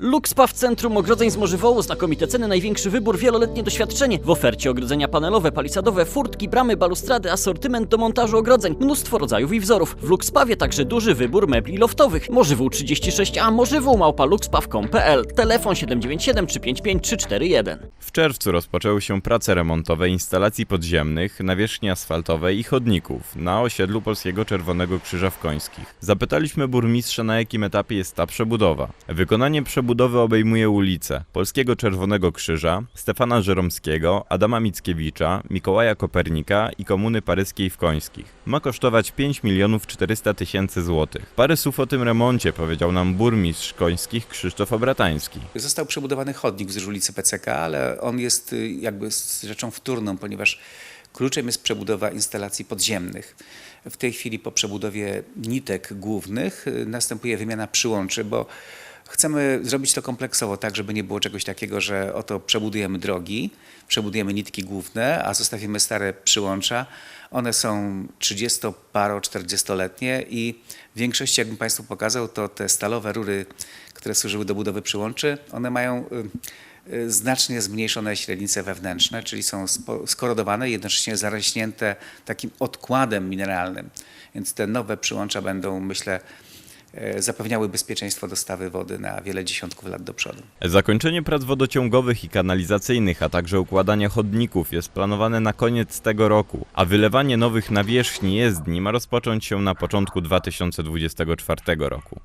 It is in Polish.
Luxpa w centrum ogrodzeń z Morzywołu, znakomite ceny, największy wybór, wieloletnie doświadczenie. W ofercie ogrodzenia panelowe, palisadowe, furtki, bramy, balustrady, asortyment do montażu ogrodzeń, mnóstwo rodzajów i wzorów. W Luxpawie także duży wybór mebli loftowych. Morzywół 36A, morzywół małpa luxpaw.com.pl, telefon 797 355 341. W czerwcu rozpoczęły się prace remontowe instalacji podziemnych, nawierzchni asfaltowej i chodników na osiedlu Polskiego Czerwonego Krzyża w Końskich. Zapytaliśmy burmistrza, na jakim etapie jest ta przebudowa. Wykonanie przebudowy obejmuje ulice Polskiego Czerwonego Krzyża, Stefana Żeromskiego, Adama Mickiewicza, Mikołaja Kopernika i Komuny Paryskiej w Końskich. Ma kosztować 5 milionów 400 tysięcy złotych. Parę słów o tym remoncie powiedział nam burmistrz Końskich Krzysztof Obratański. Został przebudowany chodnik wzdłuż ulicy PCK, ale on jest y, jakby rzeczą wtórną, ponieważ kluczem jest przebudowa instalacji podziemnych. W tej chwili po przebudowie nitek głównych y, następuje wymiana przyłączy, bo chcemy zrobić to kompleksowo, tak żeby nie było czegoś takiego, że oto przebudujemy drogi, przebudujemy nitki główne, a zostawimy stare przyłącza. One są 30-paro, 40-letnie i w większości, jakbym Państwu pokazał, to te stalowe rury, które służyły do budowy przyłączy, one mają y, y, znacznie zmniejszone średnice wewnętrzne, czyli są skorodowane, jednocześnie zarośnięte takim odkładem mineralnym. Więc te nowe przyłącza będą, myślę, zapewniały bezpieczeństwo dostawy wody na wiele dziesiątków lat do przodu. Zakończenie prac wodociągowych i kanalizacyjnych, a także układania chodników jest planowane na koniec tego roku, a wylewanie nowych nawierzchni jezdni ma rozpocząć się na początku 2024 roku.